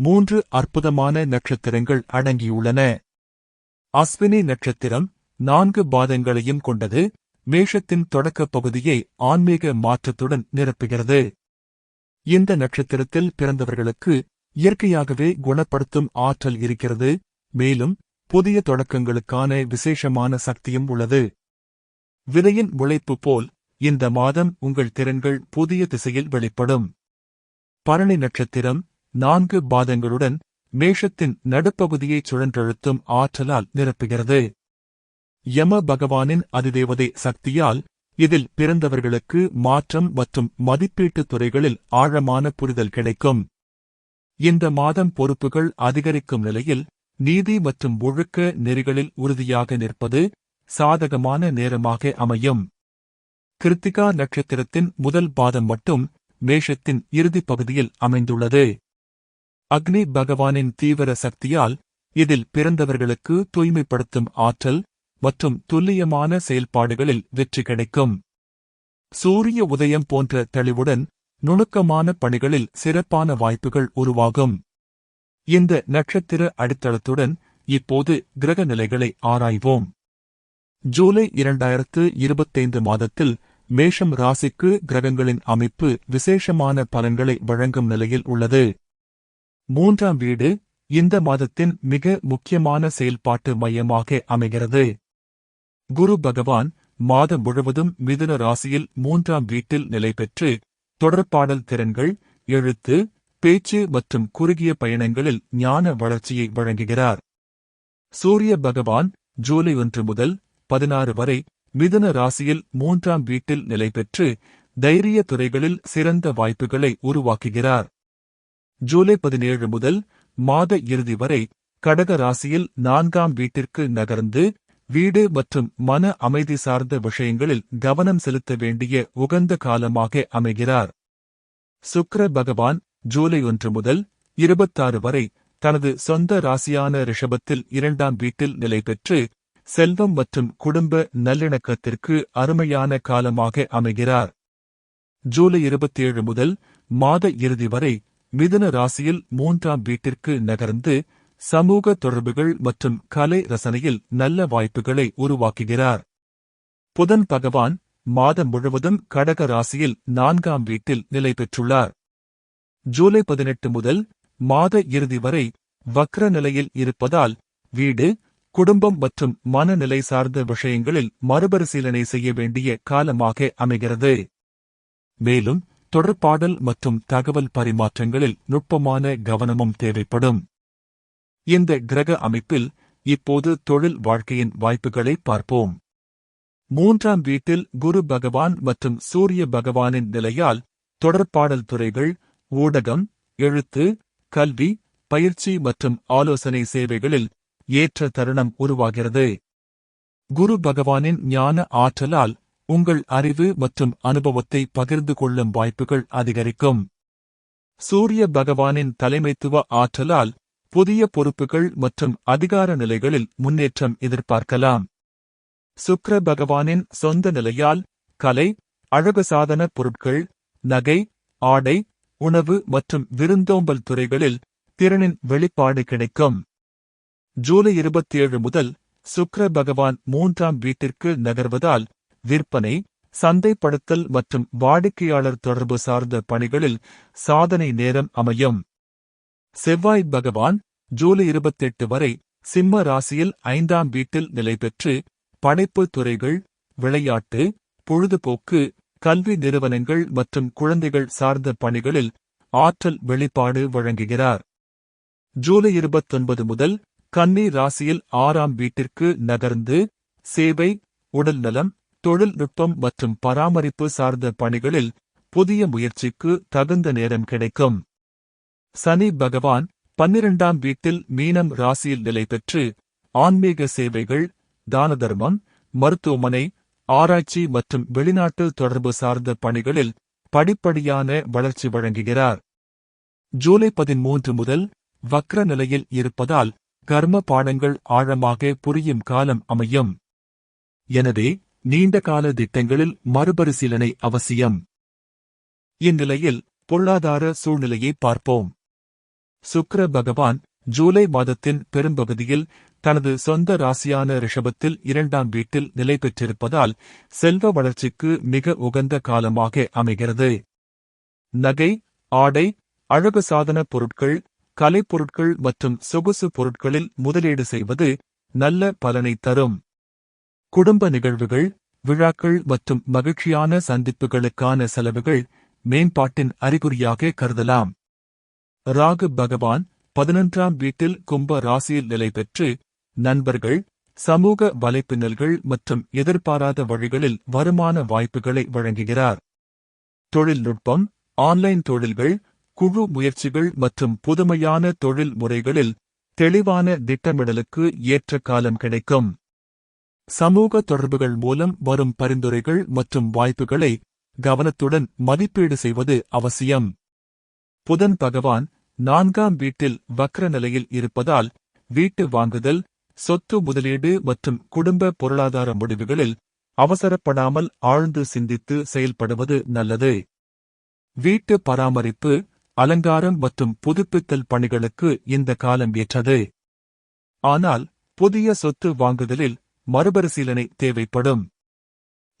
மூன்று அற்புதமான நட்சத்திரங்கள் அடங்கியுள்ளன. அஸ்வினி நட்சத்திரம் நான்கு பாதங்களையும் கொண்டது மேஷத்தின் தொடக்கப் பகுதியை ஆன்மீக மாற்றத்துடன் நிரப்புகிறது. இந்த நட்சத்திரத்தில் பிறந்தவர்களுக்கு இயற்கையாகவே குணப்படுத்தும் ஆற்றல் இருக்கிறது மேலும் புதிய தொடக்கங்களுக்கான விசேஷமான சக்தியும் உள்ளது. விதையின் உழைப்பு போல் இந்த மாதம் உங்கள் திறன்கள் புதிய திசையில் வெளிப்படும். பரணி நட்சத்திரம் நான்கு பாதங்களுடன் மேஷத்தின் நடுப்பகுதியைச் சுழன்றழுத்தும் ஆற்றலால் நிரப்புகிறது. யம பகவானின் அதிதேவதை சக்தியால் இதில் பிறந்தவர்களுக்கு மாற்றம் மற்றும் மதிப்பீட்டுத் துறைகளில் ஆழமான புரிதல் கிடைக்கும். இந்த மாதம் பொறுப்புகள் அதிகரிக்கும் நிலையில் நீதி மற்றும் ஒழுக்க நெறிகளில் உறுதியாக நிற்பது சாதகமான நேரமாக அமையும். கிருத்திகா நட்சத்திரத்தின் முதல் பாதம் மட்டும் மேஷத்தின் இறுதிப் பகுதியில் அமைந்துள்ளது. அக்னி பகவானின் தீவிர சக்தியால் இதில் பிறந்தவர்களுக்கு தூய்மைப்படுத்தும் ஆற்றல் மற்றும் துல்லியமான செயல்பாடுகளில் வெற்றி கிடைக்கும். சூரிய உதயம் போன்ற தெளிவுடன் நுணுக்கமான பணிகளில் சிறப்பான வாய்ப்புகள் உருவாகும். இந்த நட்சத்திர அடித்தளத்துடன் இப்போது கிரக நிலைகளை ஆராய்வோம். ஜூலை இரண்டாயிரத்து இருபத்தைந்து மாதத்தில் மேஷம் ராசிக்கு கிரகங்களின் அமைப்பு விசேஷமான பலன்களை வழங்கும் நிலையில் உள்ளது. மூன்றாம் வீடு இந்த மாதத்தின் மிக முக்கியமான செயல்பாட்டு மையமாக அமைகிறது. குரு பகவான் மாதம் முழுவதும் மிதுன ராசியில் மூன்றாம் வீட்டில் நிலை பெற்று தொடர்பாடல் திறன்கள் எழுத்து பேச்சு மற்றும் குறுகிய பயணங்களில் ஞான வளர்ச்சியை வழங்குகிறார். சூரிய பகவான் ஜூலை ஒன்று முதல் பதினாறு வரை மிதுன ராசியில் மூன்றாம் வீட்டில் நிலை பெற்று தைரிய துறைகளில் சிறந்த வாய்ப்புகளை உருவாக்குகிறார். ஜூலை பதினேழு முதல் மாத இறுதி வரை கடக ராசியில் நான்காம் வீட்டிற்கு நகர்ந்து வீடு மற்றும் மன அமைதி சார்ந்த விஷயங்களில் கவனம் செலுத்த வேண்டிய உகந்த காலமாக அமைகிறார். சுக்கர பகவான் ஜூலை ஒன்று முதல் இருபத்தாறு வரை தனது சொந்த ராசியான ரிஷபத்தில் இரண்டாம் வீட்டில் நிலை பெற்று செல்வம் மற்றும் குடும்ப நல்லிணக்கத்திற்கு அருமையான காலமாக அமைகிறார். ஜூலை இருபத்தேழு முதல் மாத இறுதி வரை மிதுன ராசியில் மூன்றாம் வீட்டிற்கு நகர்ந்து சமூக தொடர்புகள் மற்றும் கலை ரசனையில் நல்ல வாய்ப்புகளை உருவாக்குகிறார். புதன் பகவான் மாதம் முழுவதும் கடக ராசியில் நான்காம் வீட்டில் நிலை பெற்றுள்ளார். ஜூலை பதினெட்டு முதல் மாத இறுதி வரை வக்ர நிலையில் இருப்பதால் வீடு குடும்பம் மற்றும் மனநிலை சார்ந்த விஷயங்களில் மறுபரிசீலனை செய்ய வேண்டிய காலமாக அமைகிறது. மேலும் தொடர்பாடல் மற்றும் தகவல் பரிமாற்றங்களில் நுட்பமான கவனமும் தேவைப்படும். இந்த கிரக அமைப்பில் இப்போது தொழில் வாழ்க்கையின் வாய்ப்புகளை பார்ப்போம். மூன்றாம் வீட்டில் குரு பகவான் மற்றும் சூரிய பகவானின் நிலையால் தொடர்பாடல் துறைகள் ஊடகம் எழுத்து கல்வி பயிற்சி மற்றும் ஆலோசனை சேவைகளில் ஏற்ற தருணம் உருவாகிறது. குரு பகவானின் ஞான ஆற்றலால் உங்கள் அறிவு மற்றும் அனுபவத்தை பகிர்ந்து கொள்ளும் வாய்ப்புகள் அதிகரிக்கும். சூரிய பகவானின் தலைமைத்துவ ஆற்றலால் புதிய பொறுப்புகள் மற்றும் அதிகார நிலைகளில் முன்னேற்றம் எதிர்பார்க்கலாம். சுக்ர பகவானின் சொந்த நிலையால் கலை அழகு சாதன பொருட்கள் நகை ஆடை உணவு மற்றும் விருந்தோம்பல் துறைகளில் திறனின் வெளிப்பாடு கிடைக்கும். ஜூலை இருபத்தேழு முதல் சுக்ர பகவான் மூன்றாம் வீட்டிற்கு நகர்வதால் விற்பனை சந்தைப்படுத்தல் மற்றும் வாடிக்கையாளர் தொடர்பு சார்ந்த பணிகளில் சாதனை நேரம் அமையும். செவ்வாய் பகவான் ஜூலை இருபத்தெட்டு வரை சிம்ம ராசியில் ஐந்தாம் வீட்டில் நிலை பெற்று படைப்பு துறைகள் விளையாட்டு பொழுதுபோக்கு கல்வி நிறுவனங்கள் மற்றும் குழந்தைகள் சார்ந்த பணிகளில் ஆற்றல் வெளிப்பாடு வழங்குகிறார். ஜூலை இருபத்தொன்பது முதல் கன்னி ராசியில் ஆறாம் வீட்டிற்கு நகர்ந்து சேவை உடல்நலம் தொழில்நுட்பம் மற்றும் பராமரிப்பு சார்ந்த பணிகளில் புதிய முயற்சிக்கு தகுந்த நேரம் கிடைக்கும். சனி பகவான் பன்னிரண்டாம் வீட்டில் மீனம் ராசியில் நிலை பெற்று ஆன்மீக சேவைகள் தான தர்மம் மருத்துவமனை ஆராய்ச்சி மற்றும் வெளிநாட்டு தொடர்பு சார்ந்த பணிகளில் படிப்படியான வளர்ச்சி வழங்குகிறார். ஜூலை பதிமூன்று முதல் வக்ர நிலையில் இருப்பதால் கர்ம பாடங்கள் ஆழமாக புரியும் காலம் அமையும். எனவே நீண்டகால திட்டங்களில் மறுபரிசீலனை அவசியம். இந்நிலையில் பொருளாதார சூழ்நிலையை பார்ப்போம். சுக்கர பகவான் ஜூலை மாதத்தின் பெரும்பகுதியில் தனது சொந்த ராசியான ரிஷபத்தில் இரண்டாம் வீட்டில் நிலை பெற்றிருப்பதால் செல்வ வளர்ச்சிக்கு மிக உகந்த காலமாக அமைகிறது. நகை ஆடை அழகு சாதன பொருட்கள் கலைப்பொருட்கள் மற்றும் சொகுசு பொருட்களில் முதலீடு செய்வது நல்ல பலனை தரும். குடும்ப நிகழ்வுகள் விழாக்கள் மற்றும் மகிழ்ச்சியான சந்திப்புகளுக்கான செலவுகள் மேம்பாட்டின் அறிகுறியாக கருதலாம். ராகு பகவான் பதினொன்றாம் வீட்டில் கும்ப ராசியில் நிலை பெற்று நண்பர்கள் சமூக வலைப்பின்னல்கள் மற்றும் எதிர்பாராத வழிகளில் வருமான வாய்ப்புகளை வழங்குகிறார். தொழில்நுட்பம் ஆன்லைன் தொழில்கள் குழு முயற்சிகள் மற்றும் புதுமையான தொழில் முறைகளில் தெளிவான திட்டமிடலுக்கு ஏற்ற காலம் கிடைக்கும். சமூக தொடர்புகள் மூலம் வரும் பரிந்துரைகள் மற்றும் வாய்ப்புகளை கவனத்துடன் மதிப்பீடு செய்வது அவசியம். புதன் பகவான் நான்காம் வீட்டில் வக்ர நிலையில் இருப்பதால் வீட்டு வாங்குதல் சொத்து முதலீடு மற்றும் குடும்ப பொருளாதார முடிவுகளில் அவசரப்படாமல் ஆழ்ந்து சிந்தித்து செயல்படுவது நல்லது. வீட்டு பராமரிப்பு அலங்காரம் மற்றும் புதுப்பித்தல் பணிகளுக்கு இந்த காலம் ஏற்றது. ஆனால் புதிய சொத்து வாங்குதலில் மறுபரிசீலனை தேவைப்படும்.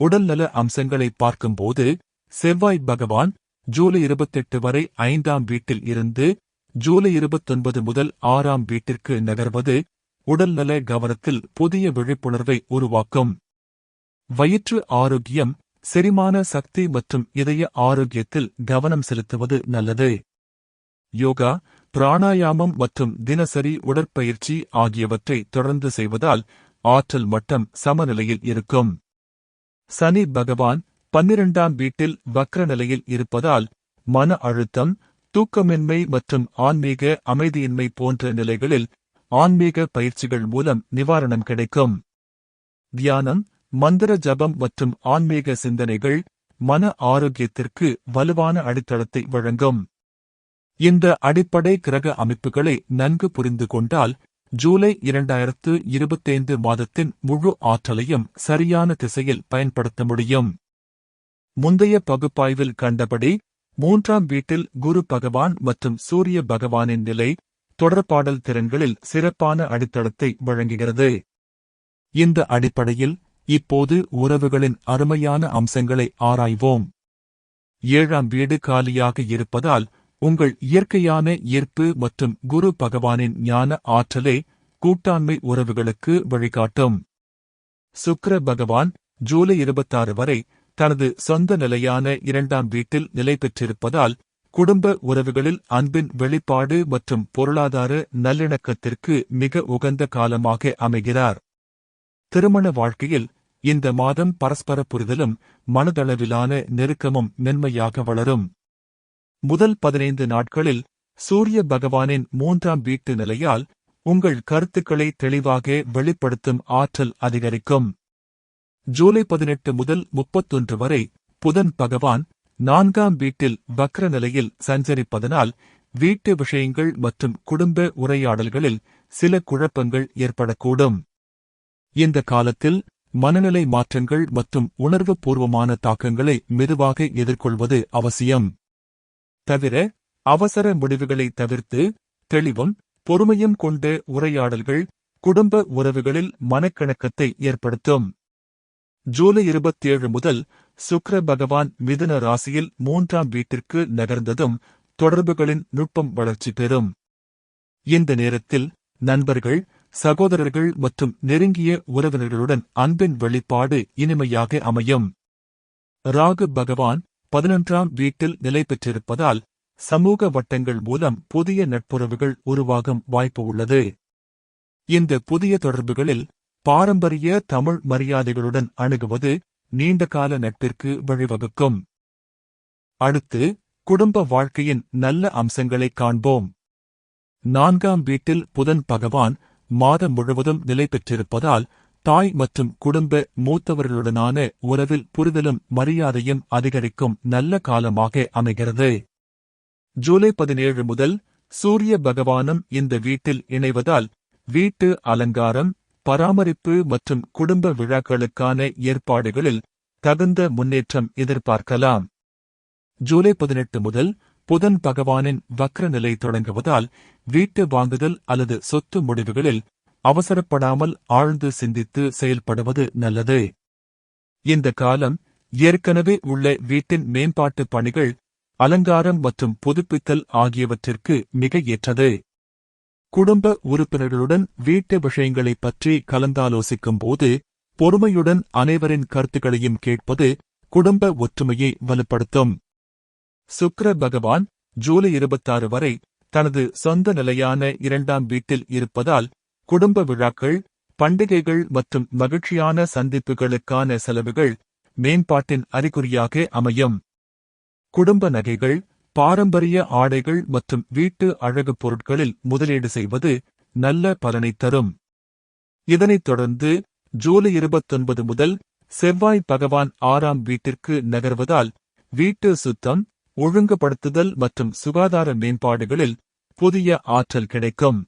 உடல்நல அம்சங்களை பார்க்கும்போது செவ்வாய் பகவான் ஜூலை இருபத்தெட்டு வரை ஐந்தாம் வீட்டில் இருந்து ஜூலை இருபத்தொன்பது முதல் ஆறாம் வீட்டிற்கு நகர்வது உடல்நல கவனத்தில் புதிய விழிப்புணர்வை உருவாக்கும். வயிற்று ஆரோக்கியம் செரிமான சக்தி மற்றும் இதய ஆரோக்கியத்தில் கவனம் செலுத்துவது நல்லது. யோகா பிராணாயாமம் மற்றும் தினசரி உடற்பயிற்சி ஆகியவற்றை தொடர்ந்து செய்வதால் ஆற்றல் மட்டம் சமநிலையில் இருக்கும். சனி பகவான் பன்னிரண்டாம் வீட்டில் வக்ர நிலையில் இருப்பதால் மன அழுத்தம் தூக்கமின்மை மற்றும் ஆன்மீக அமைதியின்மை போன்ற நிலைகளில் ஆன்மீக பயிற்சிகள் மூலம் நிவாரணம் கிடைக்கும். தியானம் மந்திர ஜபம் மற்றும் ஆன்மீக சிந்தனைகள் மன ஆரோக்கியத்திற்கு வலுவான அடித்தளத்தை வழங்கும். இந்த அடிப்படை கிரக அமைப்புகளை நன்கு புரிந்து கொண்டால் ஜூலை இரண்டாயிரத்து இருபத்தைந்து மாதத்தின் முழு ஆற்றலையும் சரியான திசையில் பயன்படுத்த முடியும். முந்தைய பகுப்பாய்வில் கண்டபடி மூன்றாம் வீட்டில் குரு பகவான் மற்றும் சூரிய பகவானின் நிலை தொடர்பாடல் திறன்களில் சிறப்பான அடித்தளத்தை வழங்குகிறது. இந்த அடிப்படையில் இப்போது உறவுகளின் அருமையான அம்சங்களை ஆராய்வோம். ஏழாம் வீடு காலியாக இருப்பதால் உங்கள் இயற்கையான ஈர்ப்பு மற்றும் குரு பகவானின் ஞான ஆற்றலே கூட்டாண்மை உறவுகளுக்கு வழிகாட்டும். சுக்கர பகவான் ஜூலை இருபத்தாறு வரை தனது சொந்த நிலையான இரண்டாம் வீட்டில் நிலை பெற்றிருப்பதால் குடும்ப உறவுகளில் அன்பின் வெளிப்பாடு மற்றும் பொருளாதார நல்லிணக்கத்திற்கு மிக உகந்த காலமாக அமைகிறார். திருமண வாழ்க்கையில் இந்த மாதம் பரஸ்பர புரிதலும் மனதளவிலான நெருக்கமும் மென்மையாக வளரும். முதல் பதினைந்து நாட்களில் சூரிய பகவானின் மூன்றாம் வீட்டு நிலையால் உங்கள் கருத்துக்களை தெளிவாக வெளிப்படுத்தும் ஆற்றல் அதிகரிக்கும். ஜூலை பதினெட்டு முதல் முப்பத்தொன்று வரை புதன் பகவான் நான்காம் வீட்டில் வக்ர நிலையில் சஞ்சரிப்பதனால் வீட்டு விஷயங்கள் மற்றும் குடும்ப உரையாடல்களில் சில குழப்பங்கள் ஏற்படக்கூடும். இந்த காலத்தில் மனநிலை மாற்றங்கள் மற்றும் உணர்வுபூர்வமான தாக்கங்களை மெதுவாக எதிர்கொள்வது அவசியம். தவிர அவசர முடிவுகளை தவிர்த்து தெளிவும் பொறுமையும் கொண்ட உரையாடல்கள் குடும்ப உறவுகளில் மனக்கணக்கத்தை ஏற்படுத்தும். ஜூலை இருபத்தேழு முதல் சுக்ர பகவான் மிதுன ராசியில் மூன்றாம் வீட்டிற்கு நகர்ந்ததும் தொடர்புகளின் நுட்பம் வளர்ச்சி பெறும். இந்த நேரத்தில் நண்பர்கள் சகோதரர்கள் மற்றும் நெருங்கிய உறவினர்களுடன் அன்பின் வெளிப்பாடு இனிமையாக அமையும். ராகு பகவான் பதினொன்றாம் வீட்டில் நிலை பெற்றிருப்பதால் சமூக வட்டங்கள் மூலம் புதிய நட்புறவுகள் உருவாகும் வாய்ப்பு உள்ளது. இந்த புதிய தொடர்புகளில் பாரம்பரிய தமிழ் மரியாதைகளுடன் அணுகுவது நீண்டகால நட்பிற்கு வழிவகுக்கும். அடுத்து குடும்ப வாழ்க்கையின் நல்ல அம்சங்களைக் காண்போம். நான்காம் வீட்டில் புதன் பகவான் மாதம் முழுவதும் நிலை பெற்றிருப்பதால் தாய் மற்றும் குடும்ப மூத்தவர்களுடனான உறவில் புரிதலும் மரியாதையும் அதிகரிக்கும் நல்ல காலமாக அமைகிறது. ஜூலை பதினேழு முதல் சூரிய பகவானும் இந்த வீட்டில் இணைவதால் வீட்டு அலங்காரம் பராமரிப்பு மற்றும் குடும்ப விழாக்களுக்கான ஏற்பாடுகளில் தகுந்த முன்னேற்றம் எதிர்பார்க்கலாம். ஜூலை பதினெட்டு முதல் புதன் பகவானின் வக்ர நிலை தொடங்குவதால் வீட்டு வாங்குதல் அல்லது சொத்து முடிவுகளில் அவசரப்படாமல் ஆழ்ந்து சிந்தித்து செயல்படுவது நல்லது. இந்த காலம் ஏற்கனவே உள்ள வீட்டின் மேம்பாட்டு பணிகள் அலங்காரம் மற்றும் புதுப்பித்தல் ஆகியவற்றிற்கு மிக ஏற்றது குடும்ப உறுப்பினர்களுடன் வீட்டு விஷயங்களைப் பற்றி கலந்தாலோசிக்கும் போது பொறுமையுடன் அனைவரின் கருத்துக்களையும் கேட்பது குடும்ப ஒற்றுமையை வலுப்படுத்தும். சுக்ர பகவான் ஜூலை இருபத்தாறு வரை தனது சொந்த நிலையான இரண்டாம் வீட்டில் இருப்பதால் குடும்ப விழாக்கள் பண்டிகைகள் மற்றும் மகிழ்ச்சியான சந்திப்புகளுக்கான செலவுகள் மேம்பாட்டின் அறிகுறியாக அமையும். குடும்ப நகைகள் பாரம்பரிய ஆடைகள் மற்றும் வீட்டு அழகுப் பொருட்களில் முதலீடு செய்வது நல்ல பலனை தரும். இதனைத் தொடர்ந்து ஜூலை இருபத்தொன்பது முதல் செவ்வாய் பகவான் ஆறாம் வீட்டிற்கு நகர்வதால் வீட்டு சுத்தம் ஒழுங்குபடுத்துதல் மற்றும் சுகாதார மேம்பாடுகளில் புதிய ஆற்றல் கிடைக்கும்.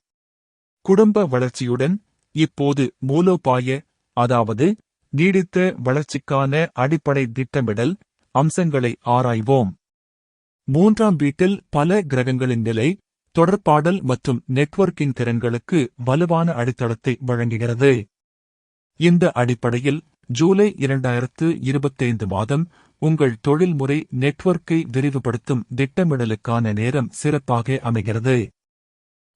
குடும்ப வளர்ச்சியுடன் இப்போது மூலோபாய அதாவது நீடித்த வளர்ச்சிக்கான அடிப்படை திட்டமிடல் அம்சங்களை ஆராய்வோம். மூன்றாம் வீட்டில் பல கிரகங்களின் நிலை தொடர்பாடல் மற்றும் நெட்வொர்க்கிங் திறன்களுக்கு வலுவான அடித்தளத்தை வழங்குகிறது. இந்த அடிப்படையில் ஜூலை இரண்டாயிரத்து இருபத்தைந்து மாதம் உங்கள் தொழில்முறை நெட்வொர்க்கை விரிவுபடுத்தும் திட்டமிடலுக்கான நேரம் சிறப்பாக அமைகிறது.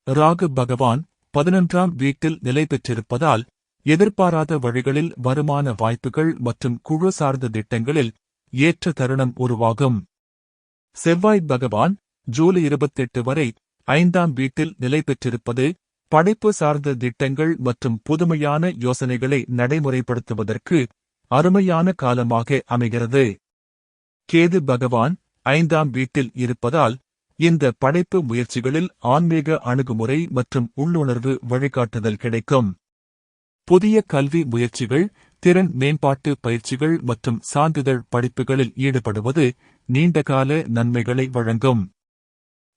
ராகு பகவான் பதினொன்றாம் வீட்டில் நிலை பெற்றிருப்பதால் எதிர்பாராத வழிகளில் வருமான வாய்ப்புகள் மற்றும் குழு சார்ந்த திட்டங்களில் ஏற்ற தருணம் உருவாகும். செவ்வாய் பகவான் ஜூலை இருபத்தெட்டு வரை ஐந்தாம் வீட்டில் நிலை பெற்றிருப்பது படைப்பு சார்ந்த திட்டங்கள் மற்றும் புதுமையான யோசனைகளை நடைமுறைப்படுத்துவதற்கு அருமையான காலமாக அமைகிறது. கேது பகவான் ஐந்தாம் வீட்டில் இருப்பதால் இந்த படைப்பு முயற்சிகளில் ஆன்மீக அணுகுமுறை மற்றும் உள்ளுணர்வு வழிகாட்டுதல் கிடைக்கும். புதிய கல்வி முயற்சிகள் திறன் மேம்பாட்டு பயிற்சிகள் மற்றும் சான்றிதழ் படிப்புகளில் ஈடுபடுவது நீண்டகால நன்மைகளை வழங்கும்.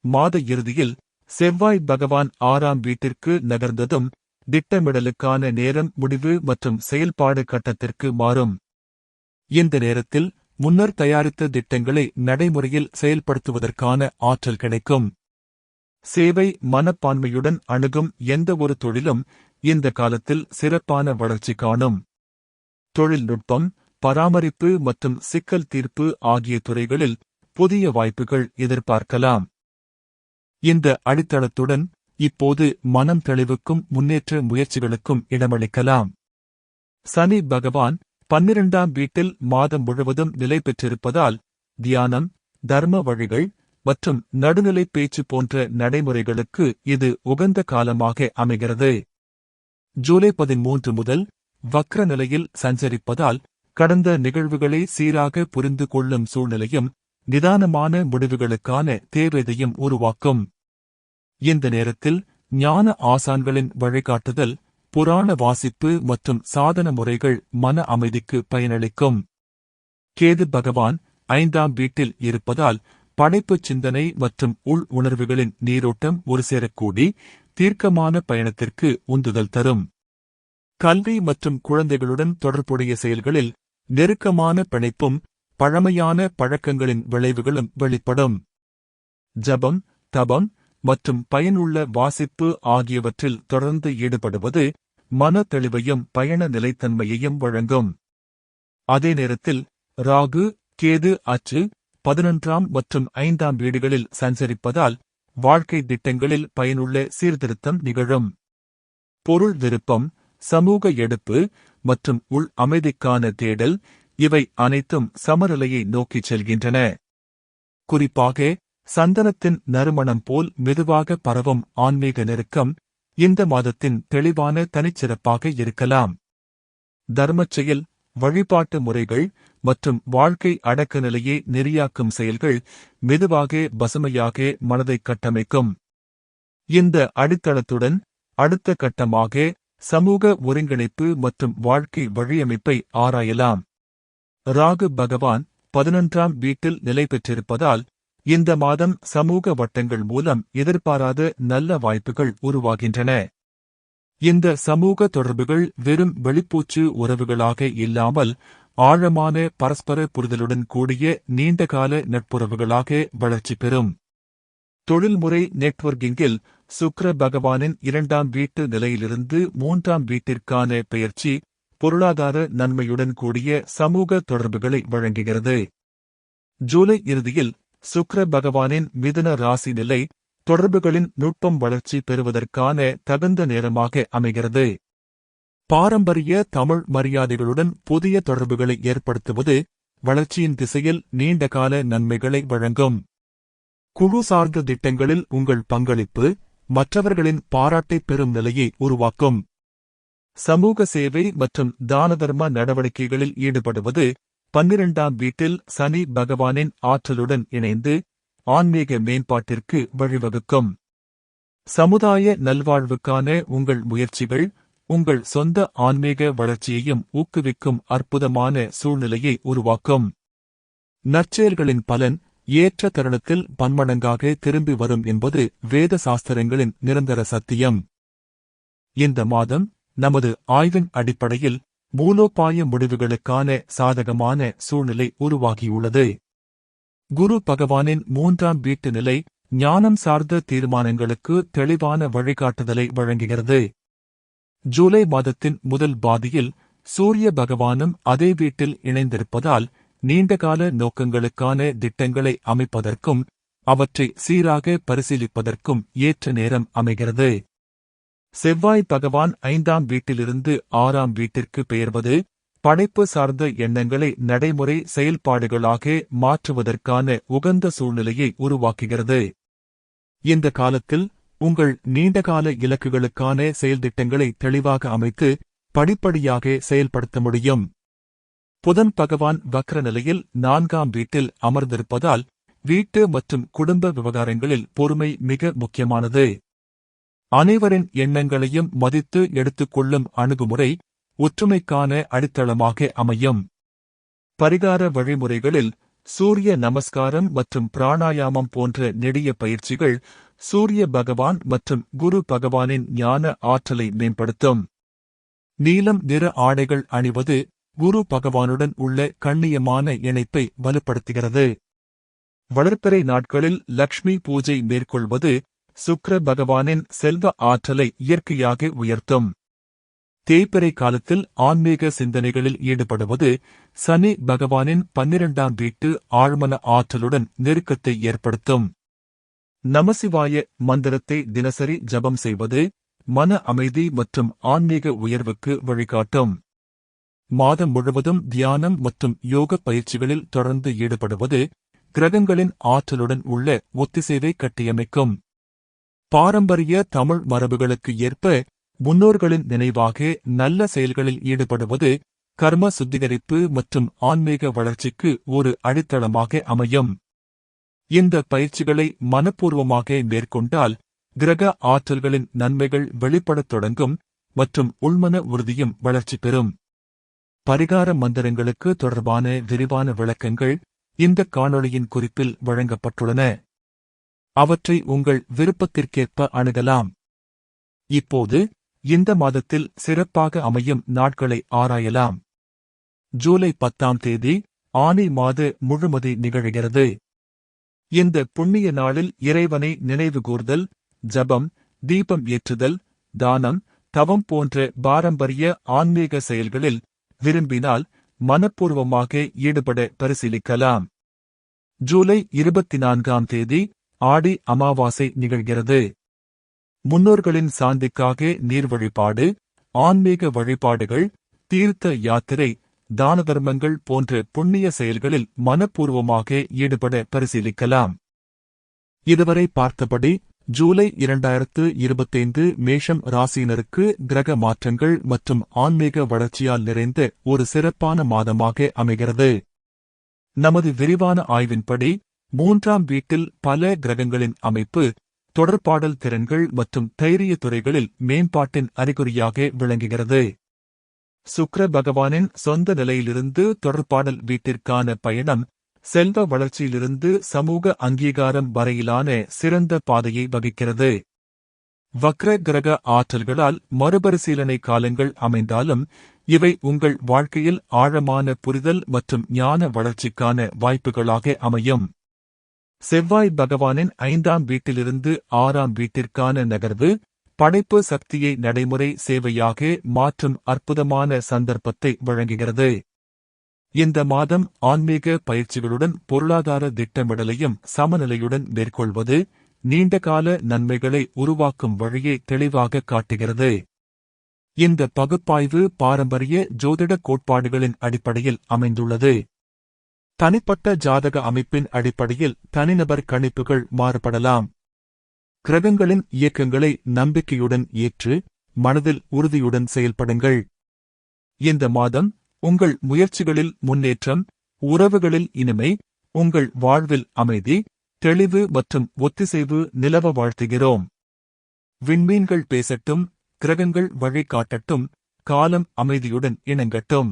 மாத இறுதியில் செவ்வாய் பகவான் ஆறாம் வீட்டிற்கு நகர்ந்ததும் திட்டமிடலுக்கான நேரம் முடிவு மற்றும் செயல்பாடு கட்டத்திற்கு மாறும். இந்த நேரத்தில் முன்னர் தயாரித்த திட்டங்களை நடைமுறையில் செயல்படுத்துவதற்கான ஆற்றல் கிடைக்கும். சேவை மனப்பான்மையுடன் அணுகும் எந்த ஒரு தொழிலும் இந்த காலத்தில் சிறப்பான வளர்ச்சி காணும். தொழில்நுட்பம் பராமரிப்பு மற்றும் சிக்கல் தீர்ப்பு ஆகிய துறைகளில் புதிய வாய்ப்புகள் எதிர்பார்க்கலாம். இந்த அடித்தளத்துடன் இப்போது மனம் தெளிவுக்கும் முன்னேற்ற முயற்சிகளுக்கும் இடமளிக்கலாம். சனி பகவான் பன்னிரண்டாம் வீட்டில் மாதம் முழுவதும் நிலை பெற்றிருப்பதால் தியானம் தர்ம வழிகள் மற்றும் நடுநிலை பேச்சு போன்ற நடைமுறைகளுக்கு இது உகந்த காலமாக அமைகிறது. ஜூலை பதிமூன்று முதல் வக்ர நிலையில் சஞ்சரிப்பதால் கடந்த நிகழ்வுகளை சீராக புரிந்து கொள்ளும் சூழ்நிலையும் நிதானமான முடிவுகளுக்கான தேவையையும் உருவாக்கும். இந்த நேரத்தில் ஞான ஆசான்களின் வழிகாட்டுதல் புராண வாசிப்பு மற்றும் சாதன முறைகள் மன அமைதிக்கு பயனளிக்கும். கேது பகவான் ஐந்தாம் வீட்டில் இருப்பதால் படைப்புச் சிந்தனை மற்றும் உள் உணர்வுகளின் நீரோட்டம் ஒரு சேரக்கூடி தீர்க்கமான பயணத்திற்கு உந்துதல் தரும். கல்வி மற்றும் குழந்தைகளுடன் தொடர்புடைய செயல்களில் நெருக்கமான பிணைப்பும் பழமையான பழக்கங்களின் விளைவுகளும் வெளிப்படும். ஜபம் தபம் மற்றும் பயனுள்ள வாசிப்பு ஆகியவற்றில் தொடர்ந்து ஈடுபடுவது மன தெளிவையும் பயண நிலைத்தன்மையையும் வழங்கும். அதே நேரத்தில் ராகு கேது அச்சு பதினொன்றாம் மற்றும் ஐந்தாம் வீடுகளில் சஞ்சரிப்பதால் வாழ்க்கை திட்டங்களில் பயனுள்ள சீர்திருத்தம் நிகழும். பொருள் விருப்பம் சமூக எடுப்பு மற்றும் உள் அமைதிக்கான தேடல் இவை அனைத்தும் சமநிலையை நோக்கிச் செல்கின்றன. குறிப்பாக சந்தனத்தின் நறுமணம் போல் மெதுவாக பரவும் ஆன்மீக நெருக்கம் இந்த மாதத்தின் தெளிவான தனிச்சிறப்பாக இருக்கலாம். தர்மச் செயல் வழிபாட்டு முறைகள் மற்றும் வாழ்க்கை அடக்க நிலையை நெறியாக்கும் செயல்கள் மெதுவாக பசுமையாக மனதை கட்டமைக்கும். இந்த அடித்தளத்துடன் அடுத்த கட்டமாக சமூக ஒருங்கிணைப்பு மற்றும் வாழ்க்கை வழியமைப்பை ஆராயலாம். ராகு பகவான் பதினொன்றாம் வீட்டில் நிலை பெற்றிருப்பதால் இந்த மாதம் சமூக வட்டங்கள் மூலம் எதிர்பாராத நல்ல வாய்ப்புகள் உருவாகின்றன. இந்த சமூக தொடர்புகள் வெறும் வெளிப்பூச்சு உறவுகளாக இல்லாமல் ஆழமான பரஸ்பர புரிதலுடன் கூடிய நீண்டகால நட்புறவுகளாக வளர்ச்சி பெறும். தொழில்முறை நெட்வொர்க்கிங்கில் சுக்கர பகவானின் இரண்டாம் வீட்டு நிலையிலிருந்து மூன்றாம் வீட்டிற்கான பெயர்ச்சி பொருளாதார நன்மையுடன் கூடிய சமூக தொடர்புகளை வழங்குகிறது. ஜூலை இறுதியில் சுக்ர பகவானின் மிதுன ராசி நிலை தொடர்புகளின் நுட்பம் வளர்ச்சி பெறுவதற்கான தகுந்த நேரமாக அமைகிறது. பாரம்பரிய தமிழ் மரியாதைகளுடன் புதிய தொடர்புகளை ஏற்படுத்துவது வளர்ச்சியின் திசையில் நீண்டகால நன்மைகளை வழங்கும். குழு சார்ந்த திட்டங்களில் உங்கள் பங்களிப்பு மற்றவர்களின் பாராட்டை பெறும் நிலையை உருவாக்கும். சமூக சேவை மற்றும் தானதர்ம நடவடிக்கைகளில் ஈடுபடுவது பன்னிரண்டாம் வீட்டில் சனி பகவானின் ஆற்றலுடன் இணைந்து ஆன்மீக மேம்பாட்டிற்கு வழிவகுக்கும். சமுதாய நல்வாழ்வுக்கான உங்கள் முயற்சிகள் உங்கள் சொந்த ஆன்மீக வளர்ச்சியையும் ஊக்குவிக்கும் அற்புதமான சூழ்நிலையை உருவாக்கும். நற்செயல்களின் பலன் ஏற்ற தருணத்தில் பன்மடங்காக திரும்பி வரும் என்பது வேத சாஸ்திரங்களின் நிரந்தர சத்தியம். இந்த மாதம் நமது ஆய்வின் அடிப்படையில் மூலோபாய முடிவுகளுக்கான சாதகமான சூழ்நிலை உருவாகியுள்ளது. குரு பகவானின் மூன்றாம் வீட்டு நிலை ஞானம் சார்ந்த தீர்மானங்களுக்கு தெளிவான வழிகாட்டுதலை வழங்குகிறது. ஜூலை மாதத்தின் முதல் பாதியில் சூரிய பகவானும் அதே வீட்டில் இணைந்திருப்பதால் நீண்டகால நோக்கங்களுக்கான திட்டங்களை அமைப்பதற்கும் அவற்றை சீராக பரிசீலிப்பதற்கும் ஏற்ற நேரம் அமைகிறது. செவ்வாய் பகவான் ஐந்தாம் வீட்டிலிருந்து ஆறாம் வீட்டிற்கு பெயர்வது படைப்பு சார்ந்த எண்ணங்களை நடைமுறை செயல்பாடுகளாக மாற்றுவதற்கான உகந்த சூழ்நிலையை உருவாக்குகிறது. இந்த காலத்தில் உங்கள் நீண்டகால இலக்குகளுக்கான செயல்திட்டங்களை தெளிவாக அமைத்து படிப்படியாக செயல்படுத்த முடியும். புதன் பகவான் வக்ர நிலையில் நான்காம் வீட்டில் அமர்ந்திருப்பதால் வீட்டு மற்றும் குடும்ப விவகாரங்களில் பொறுமை மிக முக்கியமானது. அனைவரின் எண்ணங்களையும் மதித்து எடுத்துக்கொள்ளும் அணுகுமுறை ஒற்றுமைக்கான அடித்தளமாக அமையும். பரிகார வழிமுறைகளில் சூரிய நமஸ்காரம் மற்றும் பிராணாயாமம் போன்ற நெடிய பயிற்சிகள் சூரிய பகவான் மற்றும் குரு பகவானின் ஞான ஆற்றலை மேம்படுத்தும். நீலம் நிற ஆடைகள் அணிவது குரு பகவானுடன் உள்ள கண்ணியமான இணைப்பை வலுப்படுத்துகிறது. வளர்ப்பிறை நாட்களில் லக்ஷ்மி பூஜை மேற்கொள்வது சுக்ர பகவானின் செல்வ ஆற்றலை இயற்கையாக உயர்த்தும். தேய்பிறை காலத்தில் ஆன்மீக சிந்தனைகளில் ஈடுபடுவது சனி பகவானின் பன்னிரண்டாம் வீட்டு ஆழ்மன ஆற்றலுடன் நெருக்கத்தை ஏற்படுத்தும். நமசிவாய மந்திரத்தை தினசரி ஜபம் செய்வது மன அமைதி மற்றும் ஆன்மீக உயர்வுக்கு வழிகாட்டும். மாதம் முழுவதும் தியானம் மற்றும் யோக பயிற்சிகளில் தொடர்ந்து ஈடுபடுவது கிரகங்களின் ஆற்றலுடன் உள்ள ஒத்திசைவை கட்டியமைக்கும். பாரம்பரிய தமிழ் மரபுகளுக்கு ஏற்ப முன்னோர்களின் நினைவாக நல்ல செயல்களில் ஈடுபடுவது கர்ம சுத்திகரிப்பு மற்றும் ஆன்மீக வளர்ச்சிக்கு ஒரு அடித்தளமாக அமையும். இந்த பயிற்சிகளை மனப்பூர்வமாக மேற்கொண்டால் கிரக ஆற்றல்களின் நன்மைகள் வெளிப்படத் தொடங்கும் மற்றும் உள்மன உறுதியும் வளர்ச்சி பெறும். பரிகார மந்திரங்களுக்கு தொடர்பான விரிவான விளக்கங்கள் இந்த காணொளியின் குறிப்பில் வழங்கப்பட்டுள்ளன. அவற்றை உங்கள் விருப்பத்திற்கேற்ப அணுகலாம். இப்போது இந்த மாதத்தில் சிறப்பாக அமையும் நாட்களை ஆராயலாம். ஜூலை பத்தாம் தேதி ஆனி மாத முழுமதி நிகழ்கிறது. இந்த புண்ணிய நாளில் இறைவனை நினைவுகூர்தல் ஜபம் தீபம் ஏற்றுதல் தானம் தவம் போன்ற பாரம்பரிய ஆன்மீக செயல்களில் விரும்பினால் மனப்பூர்வமாக ஈடுபட பரிசீலிக்கலாம். ஜூலை இருபத்தி நான்காம் தேதி ஆடி அமாவாசை நிகழ்கிறது. முன்னோர்களின் சாந்திக்காக நீர் வழிபாடு ஆன்மீக வழிபாடுகள் தீர்த்த யாத்திரை தான தர்மங்கள் போன்ற புண்ணிய செயல்களில் மனப்பூர்வமாக ஈடுபட பரிசீலிக்கலாம். இதுவரை பார்த்தபடி ஜூலை இரண்டாயிரத்து இருபத்தைந்து மேஷம் ராசியினருக்கு கிரக மாற்றங்கள் மற்றும் ஆன்மீக வளர்ச்சியால் நிறைந்த ஒரு சிறப்பான மாதமாக அமைகிறது. நமது விரிவான ஆய்வின்படி மூன்றாம் வீட்டில் பல கிரகங்களின் அமைப்பு தொடர்பாடல் திறன்கள் மற்றும் தைரிய துறைகளில் மேம்பாட்டின் அறிகுறியாக விளங்குகிறது. சுக்கர பகவானின் சொந்த நிலையிலிருந்து தொடர்பாடல் வீட்டிற்கான பயணம் செல்வ வளர்ச்சியிலிருந்து சமூக அங்கீகாரம் வரையிலான சிறந்த பாதையை வகிக்கிறது. வக்ர கிரக ஆற்றல்களால் மறுபரிசீலனை காலங்கள் அமைந்தாலும் இவை உங்கள் வாழ்க்கையில் ஆழமான புரிதல் மற்றும் ஞான வளர்ச்சிக்கான வாய்ப்புகளாக அமையும். செவ்வாய் பகவானின் ஐந்தாம் வீட்டிலிருந்து ஆறாம் வீட்டிற்கான நகர்வு படைப்பு சக்தியை நடைமுறை சேவையாக மாற்றும் அற்புதமான சந்தர்ப்பத்தை வழங்குகிறது. இந்த மாதம் ஆன்மீக பயிற்சிகளுடன் பொருளாதார திட்டமிடலையும் சமநிலையுடன் மேற்கொள்வது நீண்டகால நன்மைகளை உருவாக்கும் வழியை தெளிவாக காட்டுகிறது. இந்த பகுப்பாய்வு பாரம்பரிய ஜோதிட கோட்பாடுகளின் அடிப்படையில் அமைந்துள்ளது. தனிப்பட்ட ஜாதக அமைப்பின் அடிப்படையில் தனிநபர் கணிப்புகள் மாறுபடலாம். கிரகங்களின் இயக்கங்களை நம்பிக்கையுடன் ஏற்று மனதில் உறுதியுடன் செயல்படுங்கள். இந்த மாதம் உங்கள் முயற்சிகளில் முன்னேற்றம் உறவுகளில் இனிமை உங்கள் வாழ்வில் அமைதி தெளிவு மற்றும் ஒத்திசைவு நிலவ வாழ்த்துகிறோம். விண்மீன்கள் பேசட்டும் கிரகங்கள் வழிகாட்டட்டும் காலம் அமைதியுடன் இணங்கட்டும்.